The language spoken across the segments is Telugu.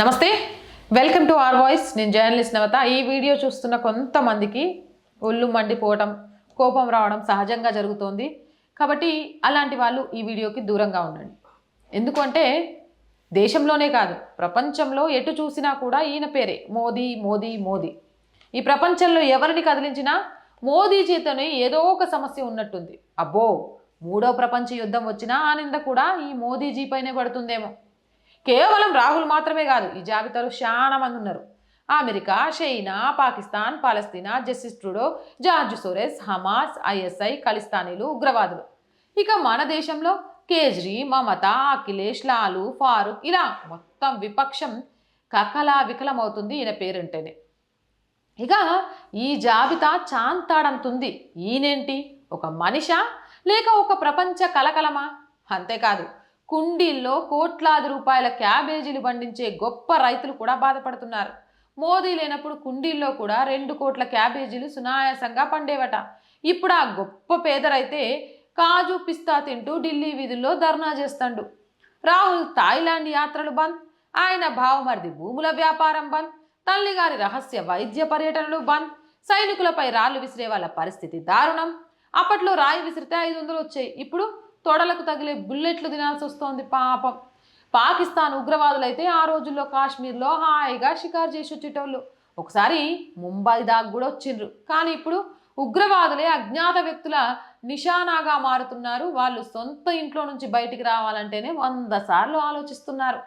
నమస్తే. వెల్కమ్ టు ఆర్ వాయిస్ నేను జర్నలిస్ట్ నవత. ఈ వీడియో చూస్తున్న కొంతమందికి ఒళ్ళు మండిపోవటం కోపం రావడం సహజంగా జరుగుతోంది. కాబట్టి అలాంటి వాళ్ళు ఈ వీడియోకి దూరంగా ఉండండి. ఎందుకంటే దేశంలోనే కాదు ప్రపంచంలో ఎటు చూసినా కూడా ఈయన పేరే మోదీ మోదీ మోదీ. ఈ ప్రపంచంలో ఎవరిని కదిలించినా మోదీ చేతనే ఏదో ఒక సమస్య ఉన్నట్టుంది. అబ్బో మూడో ప్రపంచ యుద్ధం వచ్చినా ఆ నింద కూడా ఈ మోదీజీ పైనే పడుతుందేమో. కేవలం రాహుల్ మాత్రమే కాదు ఈ జాబితాలో చాలా మంది ఉన్నారు. America China Pakistan Palestine Justin Trudeau George Soros Hamas ISI ఖలిస్తానీలు ఉగ్రవాదులు. ఇక మన దేశంలో కేజ్రీ మమత అఖిలేష్ లాలు ఫారూక్ ఇలా మొత్తం విపక్షం కకలా వికలమవుతుంది ఈయన పేరుంటేనే. ఇక ఈ జాబితా చాంతాడంతుంది. ఈయనేంటి? ఒక మనిషా? లేక ఒక ప్రపంచ కలకలమా? అంతేకాదు కుండీల్లో కోట్లాది రూపాయల క్యాబేజీలు పండించే గొప్ప రైతులు కూడా బాధపడుతున్నారు. మోదీ లేనప్పుడు కుండీల్లో కూడా రెండు కోట్ల క్యాబేజీలు సునాయాసంగా పండేవట. ఇప్పుడు ఆ గొప్ప పేదరైతే కాజు పిస్తా తింటూ ఢిల్లీ వీధుల్లో ధర్నా చేస్తాడు. రాహుల్ థాయిలాండ్ యాత్రలు బంద్. ఆయన భావమర్ది భూముల వ్యాపారం బంద్. తల్లిగారి రహస్య వైద్య పర్యటనలు బంద్. సైనికులపై రాళ్ళు విసిరే వాళ్ళ పరిస్థితి దారుణం. అప్పట్లో రాయి విసిరితే ఐదు వందలు వచ్చాయి. ఇప్పుడు తొడలకు తగిలే బుల్లెట్లు తినాల్సి వస్తోంది పాపం. పాకిస్తాన్ ఉగ్రవాదులైతే ఆ రోజుల్లో కాశ్మీర్లో హాయిగా షికారు చేసి వచ్చేటోళ్ళు. ఒకసారి ముంబై దాకా కూడా వచ్చిండ్రు. కానీ ఇప్పుడు ఉగ్రవాదులే అజ్ఞాత వ్యక్తుల నిశానాగా మారుతున్నారు. వాళ్ళు సొంత ఇంట్లో నుంచి బయటికి రావాలంటేనే వంద సార్లు ఆలోచిస్తున్నారు.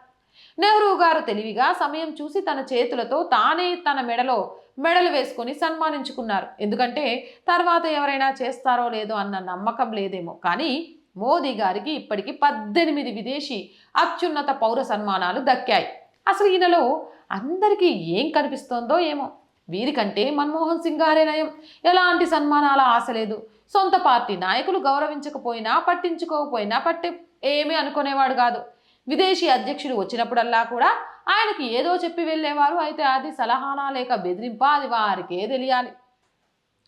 నెహ్రూ గారు తెలివిగా సమయం చూసి తన చేతులతో తానే తన మెడలో మెడలు వేసుకొని సన్మానించుకున్నారు. ఎందుకంటే తర్వాత ఎవరైనా చేస్తారో లేదో అన్న నమ్మకం లేదేమో. కానీ మోదీ గారికి ఇప్పటికి పద్దెనిమిది విదేశీ అత్యున్నత పౌర సన్మానాలు దక్కాయి. అసలు ఈయనలో అందరికీ ఏం కనిపిస్తోందో ఏమో. వీరికంటే మన్మోహన్ సింగ్ గారే నయం. ఎలాంటి సన్మానాల ఆశ లేదు. సొంత పార్టీ నాయకులు గౌరవించకపోయినా పట్టించుకోకపోయినా పట్టే ఏమీ అనుకునేవాడు కాదు. విదేశీ అధ్యక్షుడు వచ్చినప్పుడల్లా కూడా ఆయనకి ఏదో చెప్పి వెళ్ళేవారు. అయితే అది సలహానా లేక బెదిరింప? అది వారికే తెలియాలి.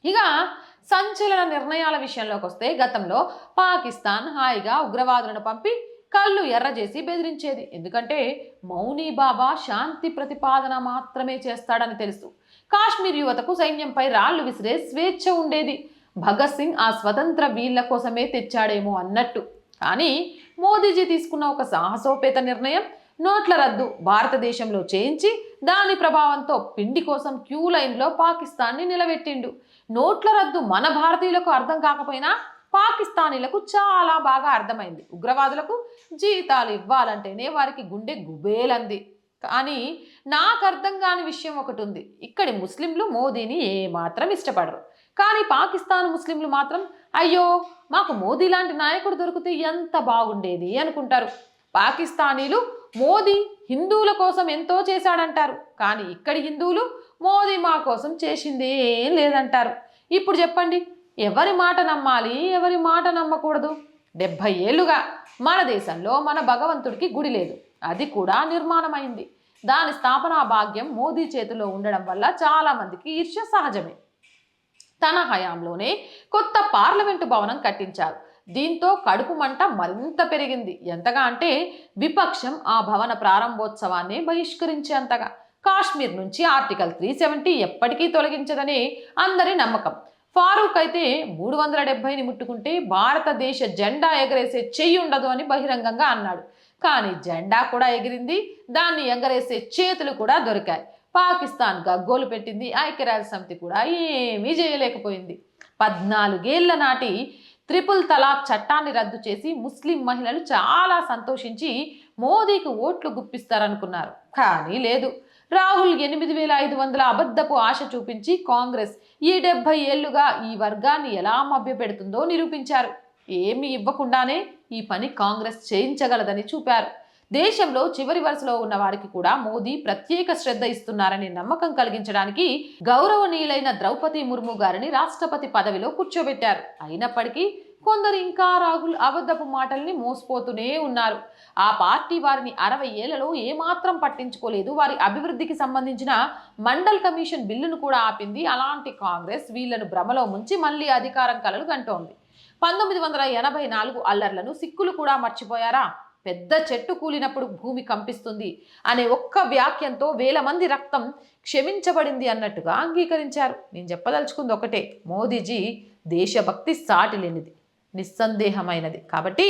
ఇక సంచలన నిర్ణయాల విషయంలోకి వస్తే గతంలో పాకిస్తాన్ హాయిగా ఉగ్రవాదులను పంపి కళ్ళు ఎర్రజేసి బెదిరించేది. ఎందుకంటే మౌనీ బాబా శాంతి ప్రతిపాదన మాత్రమే చేస్తాడని తెలుసు. కాశ్మీర్ యువతకు సైన్యంపై రాళ్ళు విసిరే స్వేచ్ఛ ఉండేది. భగత్ సింగ్ ఆ స్వతంత్ర వీళ్ళ కోసమే తెచ్చాడేమో అన్నట్టు. కానీ మోదీజీ తీసుకున్న ఒక సాహసోపేత నిర్ణయం నోట్ల రద్దు భారతదేశంలో చేయించి దాని ప్రభావంతో పిండి కోసం క్యూ లైన్లో పాకిస్తాన్ని నిలబెట్టిండు. నోట్ల రద్దు మన భారతీయులకు అర్థం కాకపోయినా పాకిస్తానీలకు చాలా బాగా అర్థమైంది. ఉగ్రవాదులకు జీతాలు ఇవ్వాలంటేనే వారికి గుండె గుబేలంది. కానీ నాకు అర్థం కాని విషయం ఒకటి ఉంది. ఇక్కడి ముస్లింలు మోదీని ఏమాత్రం ఇష్టపడరు. కానీ పాకిస్తాన్ ముస్లింలు మాత్రం అయ్యో మాకు మోదీ లాంటి నాయకుడు దొరికితే ఎంత బాగుండేది అనుకుంటారు. పాకిస్తానీలు మోదీ హిందువుల కోసం ఎంతో చేశాడంటారు. కానీ ఇక్కడి హిందువులు మోదీ మా కోసం చేసింది ఏం లేదంటారు. ఇప్పుడు చెప్పండి ఎవరి మాట నమ్మాలి ఎవరి మాట నమ్మకూడదు? డెబ్భై ఏళ్ళుగా మన దేశంలో మన భగవంతుడికి గుడి లేదు. అది కూడా నిర్మాణమైంది. దాని స్థాపనా భాగ్యం మోదీ చేతిలో ఉండడం వల్ల చాలామందికి ఈర్ష్య సహజమే. తన హయాంలోనే కొత్త పార్లమెంటు భవనం కట్టించారు. దీంతో కడుపు మంట మరింత పెరిగింది. ఎంతగా అంటే విపక్షం ఆ భవన ప్రారంభోత్సవాన్ని బహిష్కరించేంతగా. కాశ్మీర్ నుంచి ఆర్టికల్ త్రీ సెవెంటీ ఎప్పటికీ తొలగించదని అందరి నమ్మకం. ఫారూక్ అయితే మూడు వందల డెబ్బైని ముట్టుకుంటే భారతదేశ జెండా ఎగరేసే చెయ్యి ఉండదు అని బహిరంగంగా అన్నాడు. కానీ జెండా కూడా ఎగిరింది దాన్ని ఎగరేసే చేతులు కూడా దొరికాయి. పాకిస్తాన్ గగ్గోలు పెట్టింది ఐక్యరాజ్య సమితి కూడా ఏమీ చేయలేకపోయింది. పద్నాలుగేళ్ళ నాటి త్రిపుల్ తలాక్ చట్టాన్ని రద్దు చేసి ముస్లిం మహిళలు చాలా సంతోషించి మోదీకి ఓట్లు గుప్పిస్తారనుకున్నారు. కానీ లేదు. రాహుల్ ఎనిమిది వేల ఐదు వందల అబద్ధపు ఆశ చూపించి కాంగ్రెస్ ఈ డెబ్బై ఏళ్ళుగా ఈ వర్గాన్ని ఎలా మభ్యపెడుతుందో నిరూపించారు. ఏమీ ఇవ్వకుండానే ఈ పని కాంగ్రెస్ చేయించగలదని చూపారు. దేశంలో చివరి వరుసలో ఉన్న వారికి కూడా మోదీ ప్రత్యేక శ్రద్ధ ఇస్తున్నారనే నమ్మకం కలిగించడానికి గౌరవనీయులైన ద్రౌపది ముర్ము గారిని రాష్ట్రపతి పదవిలో కూర్చోబెట్టారు. అయినప్పటికీ కొందరు ఇంకా రాహుల్ అబద్ధపు మాటల్ని మోసపోతూనే ఉన్నారు. ఆ పార్టీ వారిని అరవై ఏళ్ళలో ఏమాత్రం పట్టించుకోలేదు. వారి అభివృద్ధికి సంబంధించిన మండల్ కమిషన్ బిల్లును కూడా ఆపింది. అలాంటి కాంగ్రెస్ వీళ్ళను భ్రమలో ముంచి మళ్ళీ అధికారం కలలు కంటోంది. పంతొమ్మిది వందల ఎనభై నాలుగు అల్లర్లను సిక్కులు కూడా మర్చిపోయారా? పెద్ద చెట్టు కూలినప్పుడు భూమి కంపిస్తుంది అనే ఒక్క వాక్యంతో వేల మంది రక్తం క్షమించబడింది అన్నట్టుగా అంగీకరించారు. నేను చెప్పదలుచుకుంది ఒకటే మోదీజీ దేశభక్తి సాటి లేనిది నిస్సందేహమైనది. కాబట్టి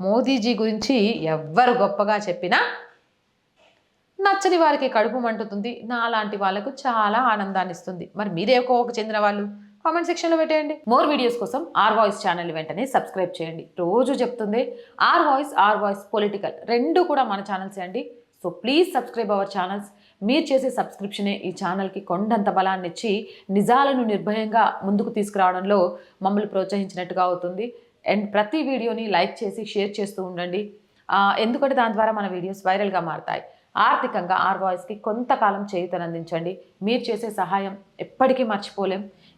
మోదీజీ గురించి ఎవ్వరు గొప్పగా చెప్పినా నచ్చని వారికి కడుపు మంటుతుంది నా లాంటి వాళ్ళకు చాలా ఆనందాన్ని ఇస్తుంది మరి మీరే కోవకు చెందిన వాళ్ళు? కామెంట్ సెక్షన్లో పెట్టేయండి. మోర్ వీడియోస్ కోసం ఆర్ వాయిస్ ఛానల్ వెంటనే సబ్స్క్రైబ్ చేయండి. రోజు చెప్తుంది R voice R voice political రెండు కూడా మన ఛానల్స్ అండి. So please subscribe our channels. మీరు చేసే సబ్స్క్రిప్షనే ఈ ఛానల్కి కొండంత బలాన్ని ఇచ్చి నిజాలను నిర్భయంగా ముందుకు తీసుకురావడంలో మమ్మల్ని ప్రోత్సహించినట్టుగా అవుతుంది. అండ్ ప్రతి వీడియోని లైక్ చేసి షేర్ చేస్తూ ఉండండి. ఎందుకంటే దాని ద్వారా మన వీడియోస్ వైరల్గా మారతాయి. ఆర్థికంగా ఆర్ వాయిస్కి కొంతకాలం చేయుతనందించండి. మీరు చేసే సహాయం ఎప్పటికీ మర్చిపోలేం.